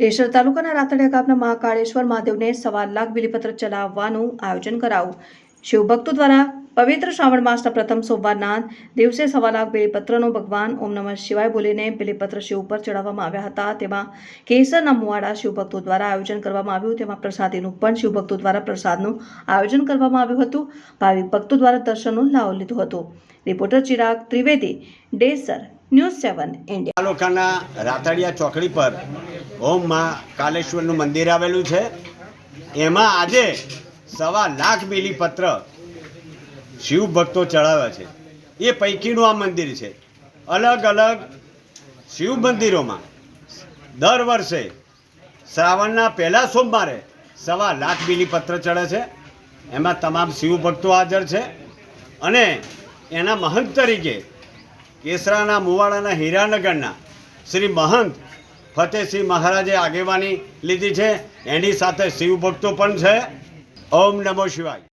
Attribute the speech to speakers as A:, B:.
A: ડેસર તાલુકાના રાતડિયા ગામના મહાકાળેશ્વર મહાદેવને સવા લાખ બિલીપત્ર ચલાવવાનું આયોજન કરાવું શિવભક્તો દ્વારા પવિત્ર શ્રાવણ માસના પ્રથમ સોમવારના દિવસે સવા લાખ બિલીપત્રનો ભગવાન ઓમ નમઃ શિવાય બોલીને બિલીપત્ર શિવ ઉપર ચડાવવામાં આવ્યા હતા. તેમાં કેસરના મુવાડા શિવભક્તો દ્વારા આયોજન કરવામાં આવ્યું. તેમાં પ્રસાદીનું પણ શિવભક્તો દ્વારા પ્રસાદનું આયોજન કરવામાં આવ્યું હતું. ભાવિક ભક્તો દ્વારા દર્શનનો લાવો લીધો હતો. Reporter Chirag Trivedi, Desar news seven India.
B: તાલુકાના રાતડિયા ચોકડી પર ઓમમાં કાલેશ્વરનું મંદિર આવેલું છે. એમાં આજે સવા લાખ બીલીપત્ર શિવ ભક્તો ચડાવે છે. એ પૈકીનું આ મંદિર છે. અલગ અલગ શિવ મંદિરોમાં દર વર્ષે શ્રાવણના પહેલા સોમવારે સવા લાખ બીલીપત્ર ચડે છે. એમાં તમામ શિવ ભક્તો હાજર છે. અને એના મહંત તરીકે કેસરાના મુવાડાના હીરાનગરના શ્રી મહંત ફતેહસિંહ મહારાજે આગેવાની લીધી છે. એની સાથે શિવ ભક્તો પણ છે. ઓમ નમો શિવાય.